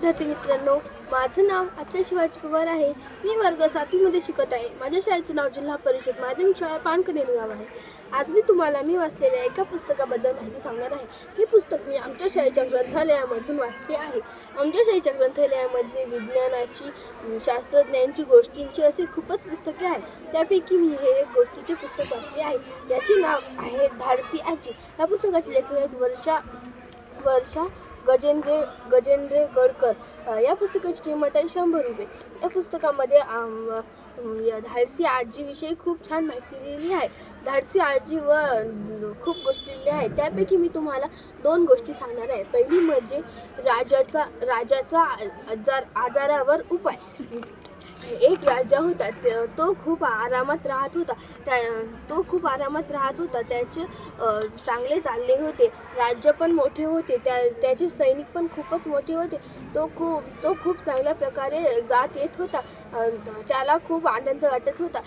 विद्यार्थी मित्रांनो माझं नाव अक्षय शिवाजी पवार आहे. मी वर्ग सातवीमध्ये शिकत आहे. माझ्या शाळेचं नाव जिल्हा परिषद माध्यमिक शाळा पानकनेर गाव आहे. आज मी तुम्हाला मी वाचलेल्या एका पुस्तकाबद्दल माहिती सांगणार आहे. हे पुस्तक मी आमच्या शाळेच्या ग्रंथालयामधून वाचले आहे. आमच्या शाळेच्या ग्रंथालयामध्ये विज्ञानाची शास्त्रज्ञांची गोष्टींची अशी खूपच पुस्तके आहेत. त्यापैकी मी हे एक गोष्टीचे पुस्तक वाचले आहे. याचे नाव आहे धाडसी आजी. या पुस्तकाचे लेखक आहेत वर्षा वर्षा गजेंद्रे गजेंद्रे गडकर या पुस्तकाची किंमत आहे शंभर रुपये. या पुस्तकामध्ये धाडसी आजीविषयी खूप छान माहिती दिलेली आहे. धाडसी आजी व खूप गोष्टी दिलेल्या आहेत. त्यापैकी मी तुम्हाला दोन गोष्टी सांगणार आहे. पहिली म्हणजे राजाचा राजाचा आजार आजारावर उपाय. एक राजा होता त- तो खूप आरामात राहत होता. त्या तो खूप आरामात राहत होता. त्याचे चांगले चालले होते. राज्य पण मोठे होते. त्या त्याचे सैनिक पण खूपच मोठे होते. तो खूप तो खूप चांगल्या प्रकारे जात येत होता. त्याला खूप आनंद वाटत होता.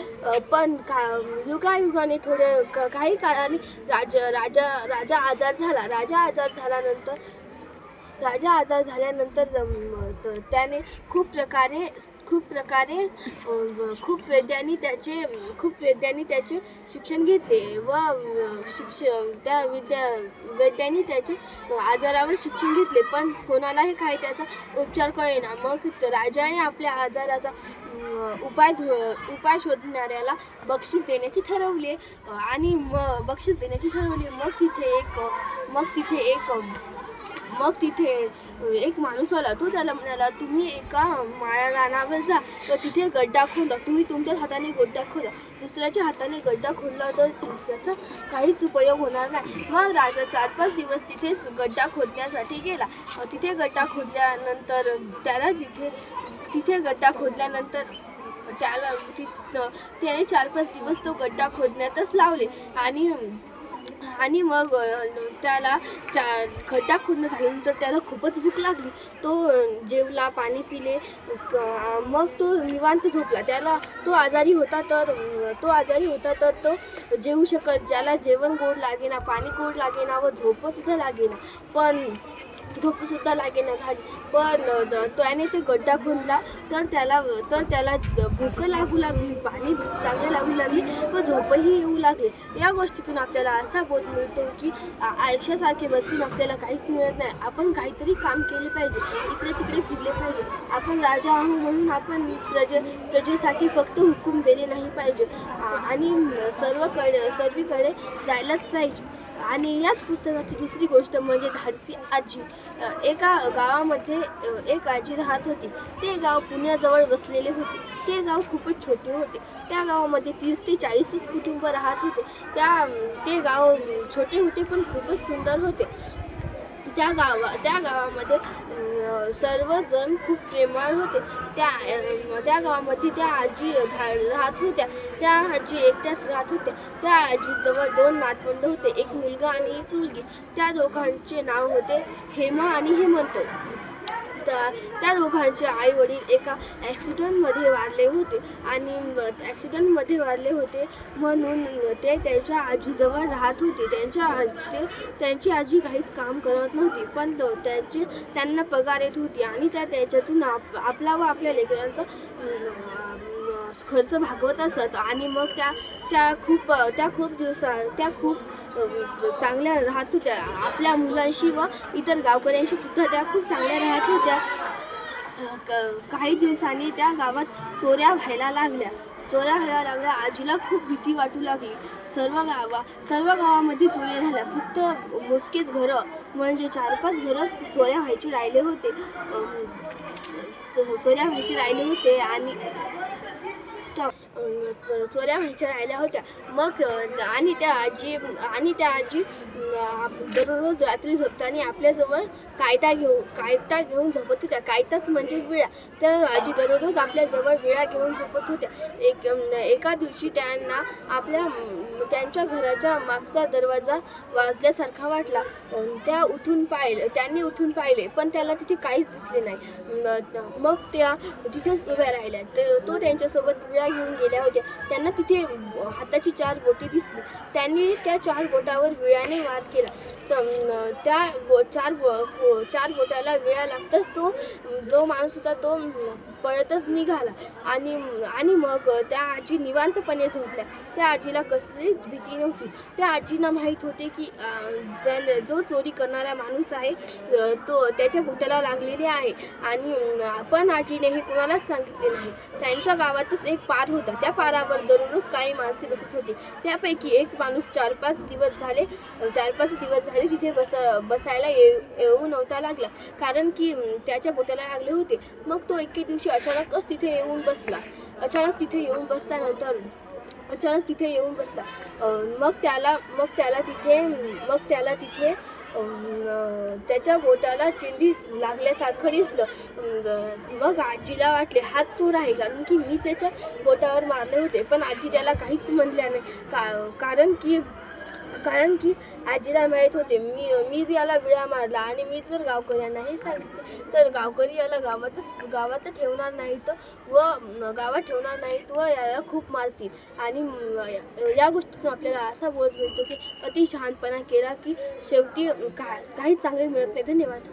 पण का युगायुगाने थोडे क- काही काळाने राज राजा राजा आजार झाला. राजा आजार झाल्यानंतर राजा आजार झाल्यानंतर त- त्याने खूप प्रकारे खूप प्रकारे खूप वैद्यांनी त्याचे खूप वैद्यांनी त्याचे शिक्षण घेतले व शिक्ष त्या विद्या वैद्यांनी त्याचे आजारावर शिक्षण घेतले. पण कोणालाही काही त्याचा उपचार कळेना. मग राजाने आपल्या आजाराचा उपाय उपाय शोधणाऱ्याला बक्षीस देण्याचे ठरवले. आणि मग बक्षीस देण्याचे ठरवले. मग तिथे एक मग तिथे एक मग तिथे एक माणूस आला तो त्याला म्हणाला तुम्ही एका माळा रानावर जा तर तिथे गड्डा खोदा तुम्ही तुमच्याच हाताने गड्डा खोदा दुसऱ्याच्या हाताने गड्डा खोदला तर त्याचा काहीच उपयोग होणार नाही. मग राजा चार पाच दिवस तिथेच गड्डा खोदण्यासाठी गेला. तिथे गड्डा खोदल्यानंतर त्याला तिथे तिथे गड्डा खोदल्यानंतर त्याला ति त्याने चार पाच दिवस तो गड्डा खोदण्यातच लावले. आणि आणि मग त्याला चा खड्डा खोदणं झाल्यानंतर त्याला खूपच भूक लागली. तो जेवला पाणी पिले मग तो निवांत झोपला. त्याला तो आजारी होता तर तो आजारी होता तर तो जेवू शकत ज्याला जेवण गोड लागेना पाणी गोड लागेना व झोपसुद्धा लागेना. पण झोपसुद्धा लागेना झाली. पण त्याने ते गड्डा खोदला तर त्याला तर त्याला भूकं भूक लागू लागली पाणी चांगले लागू लागली व झोपही येऊ लागले. या गोष्टीतून आपल्याला असा बोध मिळतो की आयुष्यासारखे बसून आपल्याला काहीच मिळत नाही. आपण काहीतरी काम केले पाहिजे इकडे तिकडे फिरले पाहिजे. आपण राजा आहोत म्हणून आपण प्रजे प्रजेसाठी फक्त हुकूम दिले नाही पाहिजे. आणि सर्वकडे सर्वीकडे जायलाच पाहिजे. आणि याच पुस्तकाची दुसरी गोष्ट म्हणजे धाडसी आजी. एका गावामध्ये एक आजी राहत होती. ते गाव पुण्याजवळ वसलेले होते. ते गाव खूपच छोटे होते. त्या गावामध्ये तीस ते चाळीसच कुटुंब राहत होते. त्या ते गाव छोटे होते पण खूपच सुंदर होते. त्या गावा त्या गावामध्ये सर्वजण खूप प्रेमळ होते. त्या त्या गावामध्ये त्या आजी धा राहत होत्या. त्या आजी एकट्याच राहत होत्या. त्या आजीजवळ दोन नातवंड होते. एक मुलगा आणि एक मुलगी. त्या दोघांचे नाव होते हेमा आणि हेमंत. त्या त्या दोघांचे आई वडील एका ॲक्सिडेंटमध्ये वारले होते आणि ॲक्सिडेंटमध्ये वारले होते म्हणून ते त्यांच्या आजीजवळ राहत होते. त्यांच्या आजी ते त्यांची आजी काहीच काम करत नव्हती पण तो- त्यांची त्यांना पगार येत होती आणि त्या त्याच्यातून आप आपला व आपल्या लेकरांचा खर्च भागवत असत आणि मग त्या त्या खूप त्या खूप दिवसा त्या खूप चांगल्या राहत होत्या. आपल्या मुलांशी व इतर गावकऱ्यांशी सुद्धा त्या खूप चांगल्या राहत होत्या. क- काही दिवसांनी त्या गावात चोऱ्या व्हायला लागल्या. चोऱ्या व्हायला लागल्या. आजीला खूप भीती वाटू लागली. सर्व गावा सर्व गावामध्ये चोऱ्या झाल्या. फक्त मोजकेच घरं म्हणजे चार पाच घरंच चोऱ्या व्हायचे राहिले होते. चोऱ्या व्हायचे राहिले होते आणि चोऱ्या व्हायच्या राहिल्या होत्या. मग आणि त्या आजी आणि त्या आजी आप- दररोज रात्री झोपताना आपल्याजवळ कायदा घेऊ कायदा घेऊन झोपत होत्या. कायदाच म्हणजे विळा. त्या आजी दररोज आपल्याजवळ विळा घेऊन झोपत होत्या. एक एका दिवशी त्यांना आपल्या त्यांच्या घराच्या मागचा दरवाजा वाजल्यासारखा वाटला. त्या उठून पाहिले त्यांनी उठून पाहिले पण त्याला तिथे काहीच दिसले नाही. मग त्या तिथेच उभ्या राहिल्या. तर तो त्यांच्यासोबत विळा घेऊन गेल्या होत्या. त्यांना तिथे हाताची चार बोटे दिसली. त्यांनी त्या चार बोटावर विळ्याने वार केला. तर त्या बो चार बो चार बोटाला विळा लागताच तो जो माणूस होता तो पळतच निघाला. आणि आणि मग त्या आजी निवांतपणे झोपल्या. त्या आजीला कसलीच भीती नव्हती. त्या आजीना माहीत होते की ज्या जो चोरी करणारा माणूस आहे तो त्याच्या बोटाला लागलेली आहे. आणि पण आजीने हे कोणालाच सांगितले नाही. त्यांच्या गावातच एक पार होता. त्या पारावर दररोज काही माणसे बसत होती. त्यापैकी एक माणूस चार पाच दिवस झाले चार पाच दिवस झाले तिथे बस बसायला येऊ येऊ नव्हता लागला. कारण की त्याच्या बोटाला लागले होते. मग तो एके दिवशी अचानकच तिथे येऊन बसला. अचानक तिथे येऊन बसल्यानंतर अचानक तिथे येऊन बसला. मग त्याला मग त्याला तिथे मग त्याला तिथे त्याच्या बोटाला चिंधी लागल्यासारखं दिसलं. मग आजीला वाटले हात चोर आहे. कारण की मी त्याच्या बोटावर मारले होते. पण आजी त्याला काहीच म्हणल्या नाही. का कारण की कारण की आजीला माहीत होते मी मीच याला विळा मारला आणि मी जर गावकऱ्यांना हे सांगितले तर गावकरी याला गावातच गावात ठेवणार नाहीत व गावात ठेवणार नाहीत व याला खूप मारतील. आणि या गोष्टीतून आपल्याला असा बोध मिळतो की अति शहाणपणा केला की शेवटी का काहीच चांगले मिळत नाही. धन्यवाद.